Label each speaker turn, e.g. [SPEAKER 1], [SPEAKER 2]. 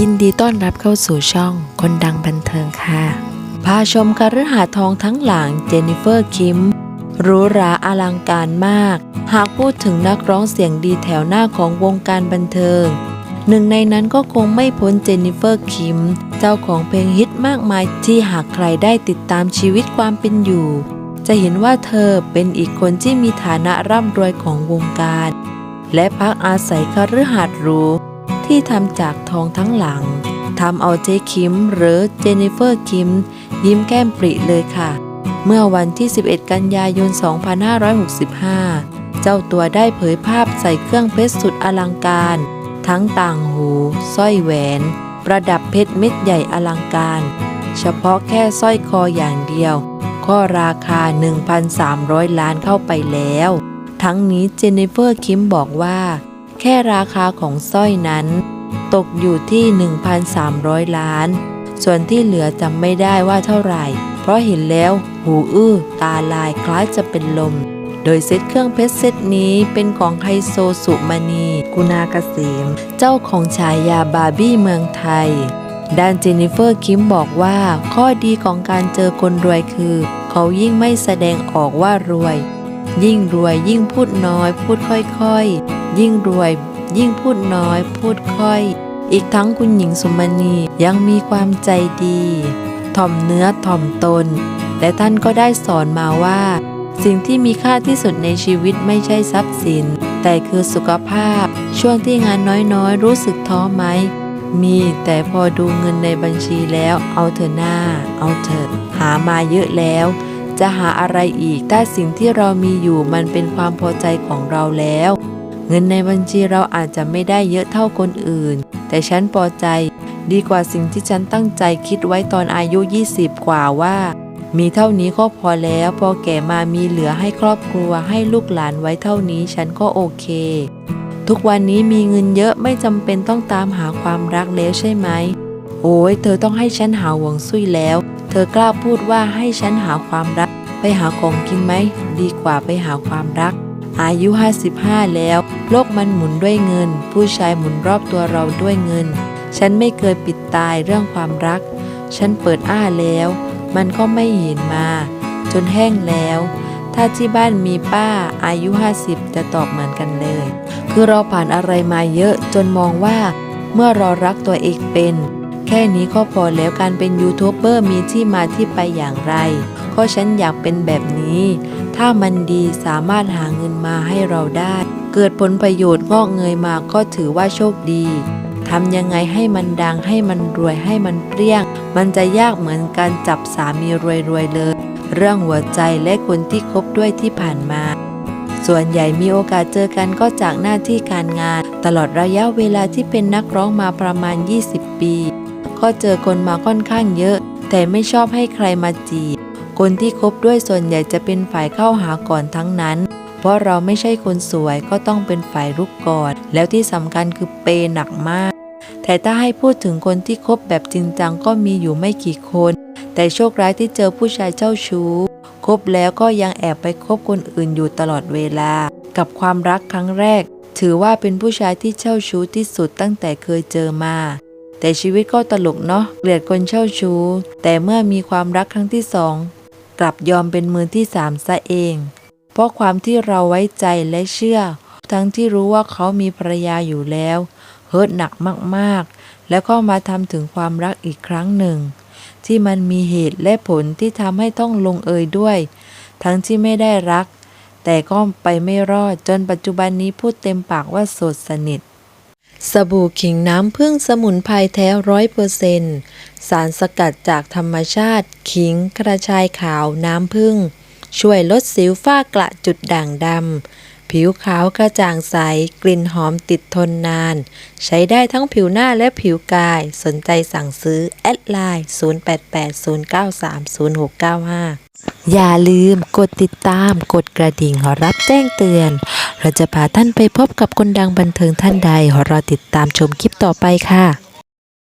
[SPEAKER 1] ยินดีต้อนรับเข้าสู่ช่องคนดังบันเทิงค่ะ พาชมคฤหาสน์ทองทั้งหลังเจนนิเฟอร์คิมหรูหราอลังการมาก หากพูดถึงนักร้องเสียงดีแถวหน้าของวงการบันเทิง หนึ่งในนั้นก็คงไม่พ้นเจนนิเฟอร์คิม เจ้าของเพลงฮิตมากมายที่หากใครได้ติดตามชีวิตความเป็นอยู่ จะเห็นว่าเธอเป็นอีกคนที่มีฐานะร่ำรวยของวงการ และพักอาศัยคฤหาสน์หรู ที่ทำจากทองทั้งหลังทำเอาเจ๊คิมหรือเจนนิเฟอร์คิม ยิ้มแก้มปริเลยค่ะ เมื่อวันที่ 11 กันยายน 2565 เจ้าตัวได้เผยภาพใส่เครื่องเพชรสุดอลังการ ทั้งต่างหูสร้อยแหวน ประดับเพชรเม็ดใหญ่อลังการ เฉพาะแค่สร้อยคออย่างเดียว ก็ราคา 1,300 ล้านเข้าไปแล้ว ทั้งนี้เจนนิเฟอร์คิมบอกว่า แค่ราคาของสร้อยนั้น ตกอยู่ที่ 1,300 ล้าน ส่วนที่เหลือจำไม่ได้ว่าเท่าไหร่ เพราะเห็นแล้วหูอื้อ ตาลายคล้ายจะเป็นลม โดยเซตเครื่องเพชรเซตนี้เป็นของไฮโซสุมณีกุณาเกษม เจ้าของฉายาบาร์บี้เมืองไทยด้านเจนนิเฟอร์คิมบอกว่า ข้อดีของการเจอคนรวยคือ เขายิ่งไม่แสดงออกว่ารวย ยิ่งรวยยิ่งพูดน้อยพูดค่อยๆ ยิ่งรวย ยิ่งพูดน้อย พูดค่อย อีกทั้งคุณหญิงสุมณียังมีความใจดี ถ่อมเนื้อถ่อมตน และท่านก็ได้สอนมาว่า สิ่งที่มีค่าที่สุดในชีวิตไม่ใช่ทรัพย์สิน แต่คือสุขภาพ ช่วงที่งานน้อยๆ รู้สึกท้อไหมมีแต่พอดูเงินในบัญชีแล้วเอาเถอะหน้า เอาเถอะหามาเยอะแล้ว จะหาอะไรอีกถ้าสิ่งที่เรามีอยู่มันเป็นความพอใจของเราแล้ว เงินในบัญชีเราอาจจะไม่ได้เยอะเท่าคนอื่น แต่ฉันพอใจ ดีกว่าสิ่งที่ฉันตั้งใจคิดไว้ตอนอายุ 20 กว่าว่า มีเท่านี้ก็พอแล้ว พอแก่มามีเหลือให้ครอบครัวให้ลูกหลานไว้เท่านี้ฉันก็โอเค ทุกวันนี้มีเงินเยอะไม่จำเป็นต้องตามหาความรักแล้วใช่ไหม โอ้ยเธอต้องให้ฉันหาหวงซุยแล้ว เธอกล้าพูดว่าให้ฉันหาความรัก ไปหาของกินไหม ดีกว่าไปหาความรัก อายุ 55 แล้ว โลกมันหมุนด้วยเงิน ผู้ชายหมุนรอบตัวเราด้วยเงิน ฉันไม่เคยปิดตายเรื่องความรัก ฉันเปิดอ้าแล้ว มันก็ไม่เห็นมา จนแห้งแล้ว ถ้าที่บ้านมีป้าอายุ 50 จะตอบเหมือนกันเลย คือเราผ่านอะไรมาเยอะจนมองว่า เมื่อเรารักตัวเองเป็น แค่นี้ก็พอแล้วการเป็นยูทูบเบอร์มีที่มาที่ไปอย่างไร ก็ฉันอยากเป็นแบบนี้ ถ้ามันดีสามารถหาเงินมาให้เราได้ เกิดผลประโยชน์งอกเงยมาก็ถือว่าโชคดีทำยังไงให้มันดังให้มันรวยให้มันเปรี้ยง มันจะยากเหมือนการจับสามีรวยๆเลย เรื่องหัวใจและคนที่คบด้วยที่ผ่านมา ส่วนใหญ่มีโอกาสเจอกันก็จากหน้าที่การงาน ตลอดระยะเวลาที่เป็นนักร้องมาประมาณ 20 ปี ก็เจอคนมาค่อนข้างเยอะ แต่ไม่ชอบให้ใครมาจีบ คนที่คบด้วยส่วนใหญ่จะเป็นฝ่ายเข้าหาก่อนทั้งนั้น เพราะเราไม่ใช่คนสวยก็ต้องเป็นฝ่ายรุกก่อน แล้วที่สำคัญคือเปย์หนักมาก แต่ถ้าให้พูดถึงคนที่คบแบบจริงจังก็มีอยู่ไม่กี่คน แต่โชคร้ายที่เจอผู้ชายเจ้าชู้คบแล้วก็ยังแอบไปคบคนอื่นอยู่ตลอดเวลา กับความรักครั้งแรก ถือว่าเป็นผู้ชายที่เจ้าชู้ที่สุดตั้งแต่เคยเจอมา แต่ชีวิตก็ตลกเนาะเกลียดคนเจ้าชู้ แต่เมื่อมีความรักครั้งที่สอง กลับยอมเป็นมือที่สามซะเอง เพราะความที่เราไว้ใจและเชื่อ ทั้งที่รู้ว่าเขามีภรรยาอยู่แล้วเฮิร์ตหนักมากๆ แล้วก็มาทำถึงความรักอีกครั้งหนึ่ง ที่มันมีเหตุและผลที่ทำให้ต้องลงเอยด้วย ทั้งที่ไม่ได้รัก แต่ก็ไปไม่รอดจนปัจจุบันนี้พูดเต็มปากว่าโสดสนิท สบู่ขิงน้ำผึ้งสมุนไพรแท้ร้อยเปอร์เซนสารสกัดจากธรรมชาติ ขิงกระชายขาวน้ำผึ้งช่วยลดสิวฝ้ากระจุดด่างดำ ผิวขาวกระจ่างใส กลิ่นหอมติดทนนาน ใช้ได้ทั้งผิวหน้าและผิวกาย สนใจสั่งซื้อ แอดไลน์ 0880930695 อย่าลืมกดติดตามกดกระดิ่งรับแจ้งเตือน เราจะพาท่านไปพบกับคนดังบันเทิงท่านใดรอติดตามชมคลิปต่อไปค่ะ